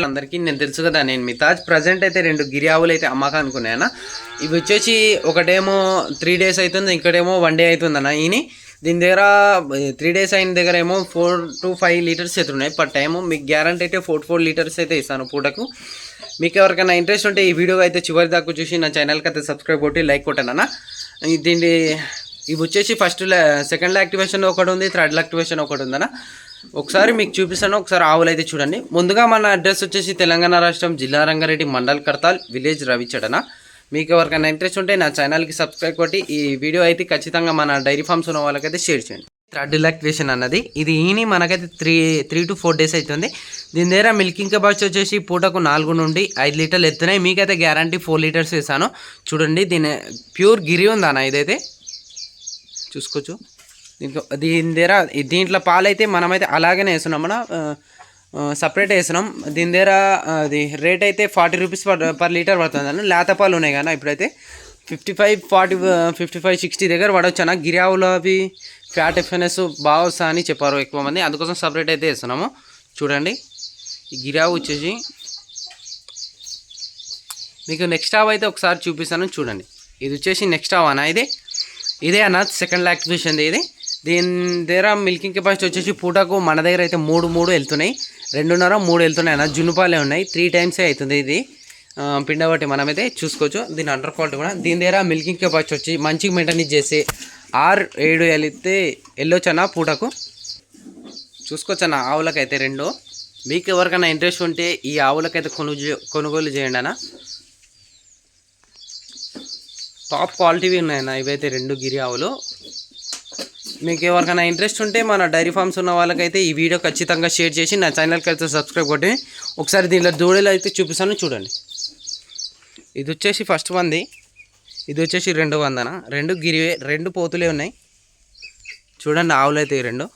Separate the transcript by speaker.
Speaker 1: అందరికీ నేను తెలుసు కదా నేను మీ తాజ్. ప్రజెంట్ అయితే రెండు గిరి ఆవులు అయితే అమ్మక అనుకున్నాను ఇవి వచ్చేసి ఒకటేమో త్రీ డేస్ అవుతుంది ఇంకటేమో వన్ డే అవుతుంది అన్న ఈయన దీని దగ్గర త్రీ డేస్ అయిన దగ్గర ఏమో ఫోర్ టు ఫైవ్ లీటర్స్ అయితే ఉన్నాయి. పర్ టైము మీకు గ్యారంటీ అయితే ఫోర్ ఫోర్ లీటర్స్ అయితే ఇస్తాను పూటకు. మీకు ఎవరికైనా ఇంట్రెస్ట్ ఉంటే ఈ వీడియో అయితే చివరి దాకా చూసి నా ఛానల్కి అయితే సబ్స్క్రైబ్ కొట్టి లైక్ కొట్టాను అన్న దీన్ని ఇవి వచ్చేసి ఫస్ట్ సెకండ్ యాక్టివేషన్ ఒకటి ఉంది థర్డ్ యాక్టివేషన్ ఒకటి ఉందన్న. ఒకసారి మీకు చూపిస్తాను ఒకసారి ఆవులు అయితే చూడండి. ముందుగా మన అడ్రస్ వచ్చేసి తెలంగాణ రాష్ట్రం జిల్లా రంగారెడ్డి మండల్ కర్తాల్ విలేజ్ రవిచడన మీకు ఎవరికైనా ఇంట్రెస్ట్ ఉంటే నా ఛానల్కి సబ్స్క్రైబ్ కొట్టి ఈ వీడియో అయితే ఖచ్చితంగా మన డైరీ ఫార్మ్స్ ఉన్న వాళ్ళకైతే షేర్ చేయండి. థర్డ్ రిలాక్టేషన్ అన్నది. ఇది ఈని మనకైతే three three to four days అవుతుంది దీని దగ్గర మిల్కింగ్ కెపాసిటీ వచ్చేసి పూటకు నాలుగు నుండి ఐదు లీటర్లు ఎత్తున్నాయి. మీకైతే గ్యారంటీ ఫోర్ లీటర్స్ వేసాను చూడండి దీని ప్యూర్ గిరి ఉందన్న ఇదైతే. చూసుకోవచ్చు. దీని దగ్గర దీంట్లో పాలైతే మనమైతే అలాగనే వేస్తున్నాం. మన సపరేట్ వేస్తున్నాం. దీని దగ్గర అది రేట్ అయితే forty rupees per per litre పడుతుంది అన్న. లేత పాలు ఉన్నాయి కానీ ఇప్పుడైతే. Fifty five forty fifty five sixty దగ్గర పడవచ్చు అన్న. గిరావులు అవి ఫ్యాట్ ఎఫ్ఎన్ఎస్ బాగా వస్తా అని చెప్పారు ఎక్కువ మంది. అందుకోసం సపరేట్ అయితే వేస్తున్నాము. చూడండి. ఈ గిరావు వచ్చేసి మీకు నెక్స్ట్ హావ్ అయితే ఒకసారి చూపిస్తాను. చూడండి. ఇది వచ్చేసి నెక్స్ట్ హావ్ అన్న. ఇది ఇదే అన్న. సెకండ్ యాక్టివేషన్ ఇది. దీని దగ్గర మిల్కింగ్ కెపాసిటీ వచ్చేసి పూటకు మన దగ్గర అయితే మూడు మూడు వెళ్తున్నాయి. రెండున్నర మూడు వెళ్తున్నాయి అన్న జున్నుపాలే ఉన్నాయి. త్రీ టైమ్సే అవుతుంది ఇది. పిండబట్టి పిండ బట్టి మనమైతే చూసుకోవచ్చు. దీని అండర్ క్వాలిటీ కూడా. దీని దగ్గర మిల్కింగ్ కెపాసిటీ వచ్చి మంచిగా మెయింటైన్ చేసి ఆరు ఏడు వెళితే వెళ్ళొచ్చు అన్న పూటకు. చూసుకోవచ్చు అన్న ఆవులకైతే రెండు. మీకు ఎవరికైనా ఇంట్రెస్ట్ ఉంటే ఈ ఆవులకైతే కొనుగోలు కొనుగోలు చేయండి అన్న. టాప్ క్వాలిటీవి ఉన్నాయన్న. ఇవైతే రెండు గిరి ఆవులు. మీకు ఎవరికైనా ఇంట్రెస్ట్ ఉంటే మన డైరీ ఫార్మ్స్ ఉన్న వాళ్ళకైతే ఈ వీడియో ఖచ్చితంగా షేర్ చేసి నా ఛానల్కి అయితే సబ్స్క్రైబ్ కొట్టి ఒకసారి దీనిలో దూడలు అయితే చూపిస్తాను చూడండి. ఇది వచ్చేసి ఫస్ట్ వంది. ఇది వచ్చేసి రెండు వందన? రెండు గిరి రెండు పోతులే ఉన్నాయి. చూడండి ఆవులు అయితే ఈ రెండు.